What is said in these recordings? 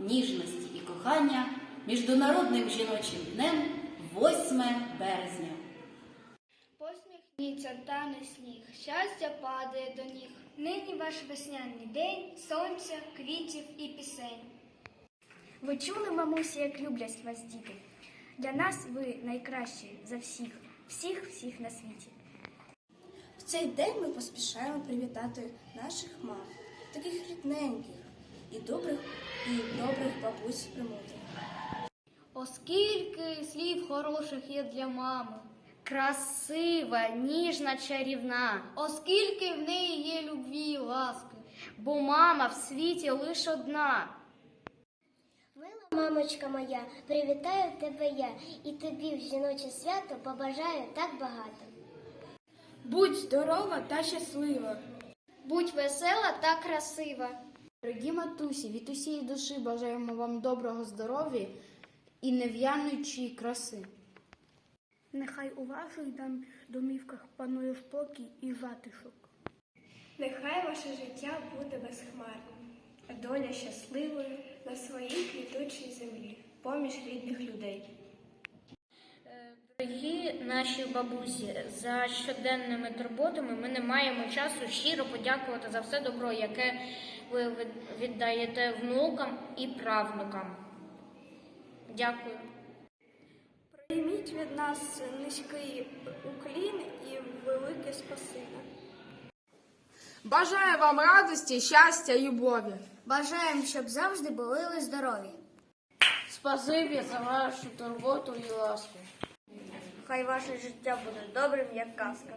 ніжності і кохання Міжнародним жіночим днем 8 березня. Посміхніться, тане сніг, щастя падає до ніг. Нині ваш весняний день, сонця, квітів і пісень. Ви чули, мамусі, як люблять вас діти? Для нас ви найкращі за всіх, всіх, всіх на світі. В цей день ми поспішаємо привітати наших мам, таких рідненьких і добрих, і добрих бабусь примудрих. Оскільки слів хороших є для мами. Красива, ніжна, чарівна. Оскільки в неї є любві і ласки. Бо мама в світі лише одна. Мила мамочка моя, привітаю тебе я і тобі в жіноче свято побажаю так багато. Будь здорова та щаслива. Будь весела та красива. Дорогі матусі, від усієї душі бажаємо вам доброго здоров'я і нев'янучої краси. Нехай у ваших домівках панує спокій і затишок. Нехай ваше життя буде безхмарним, а доля щасливою на своїй квітучій землі, поміж рідних людей. Дорогі наші бабусі, за щоденними турботами ми не маємо часу щиро подякувати за все добро, яке ви віддаєте внукам і правнукам. Дякую. Прийміть від нас низький уклін і велике спасибі. Бажаю вам радості, щастя і любові. Бажаємо, щоб завжди були ви здорові. Спасибі за вашу турботу і ласку. Хай ваше життя буде добрим, як казка.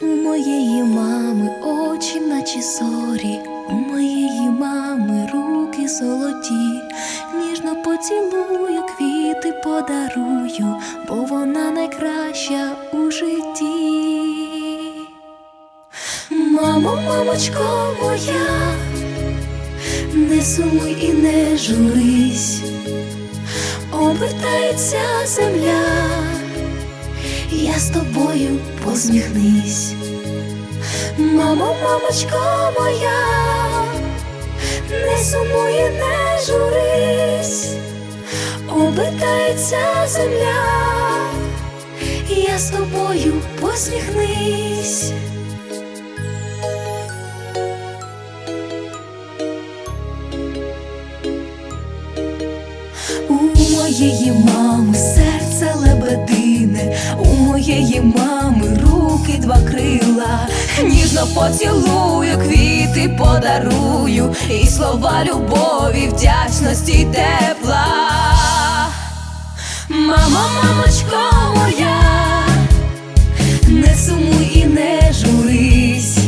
У моєї мами очі, наче зорі, у моєї мами руки золоті, ніжно поцілую, квіти подарую, бо вона найкраща у житті. Мамо, мамочко моя, не сумуй і не журись, обертається земля я з тобою посміхнись. Мамо, мамочко моя, не сумуй, і не журись, обертається земля, я з тобою посміхнись. моєї мами серце лебедине, у моєї мами руки два крила, ніжно поцілую, квіти подарую, і слова любові, вдячності тепла. Мамо, мамочко моя, не сумуй і не журись,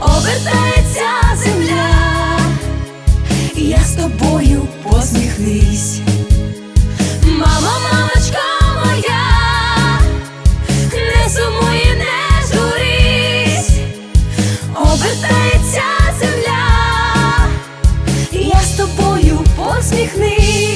обертається земля, я з тобою посміхнись. посміхнись.